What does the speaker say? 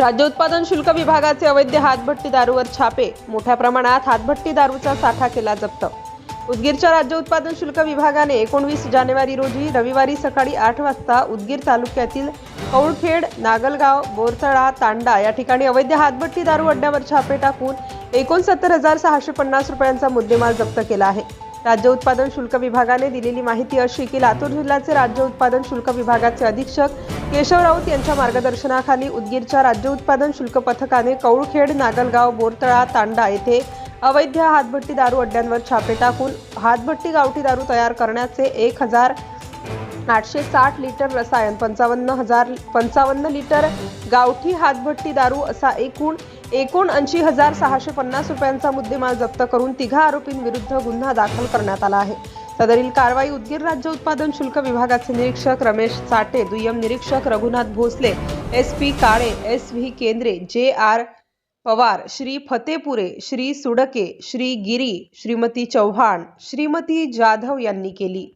राज्य उत्पादन शुल्क विभागाचे अवैध हातभट्टी दारूवर छापे. मोठ्या प्रमाणात हातभट्टी दारूचा साठा केला जप्त. उदगीरच्या राज्य उत्पादन शुल्क विभागाने एकोणवीस जानेवारी रोजी रविवारी सकाळी आठ वाजता उदगीर तालुक्यातील कौळखेड नागलगाव बोरतळा तांडा या ठिकाणी अवैध हातभट्टी दारू अड्ड्यावर छापे टाकून एकोणसत्तर हजार सहाशे पन्नास रुपयांचा मुद्देमाल जप्त केला आहे. राज्य उत्पादन शुल्क विभागाने दिलेली माहिती अशी की लातूर जिल्ह्याचे राज्य उत्पादन शुल्क विभागाचे अधीक्षक केशव राऊत यांच्या मार्गदर्शनाखाली उदगीरच्या राज्य उत्पादन शुल्क पथकाने कौळखेड नागलगाव बोरतळा तांडा येथे अवैध हातभट्टी दारू अड्ड्यांवर छापे टाकून हातभट्टी गावठी दारू तयार करण्याचे एक हजार आठशे साठ लिटर रसायन पंचावन्न हजार पंचावन्न लिटर गावठी हातभट्टी दारू असा एकूण एकोणऐंशी हजार सहाशे पन्नास रुपयांचा मुद्देमाल जप्त करून तिघा आरोपींविरुद्ध गुन्हा दाखल करण्यात आला आहे. सदरील कारवाई उदगीर राज्य उत्पादन शुल्क विभागाचे निरीक्षक रमेश चाटे दुय्यम निरीक्षक Raghunath Bhosale S P Kale S V Kendre J R Pawar Shri Fatepure Shri Sudke Shri Giri Shrimati Chavan Shrimati Jadhav यांनी केली.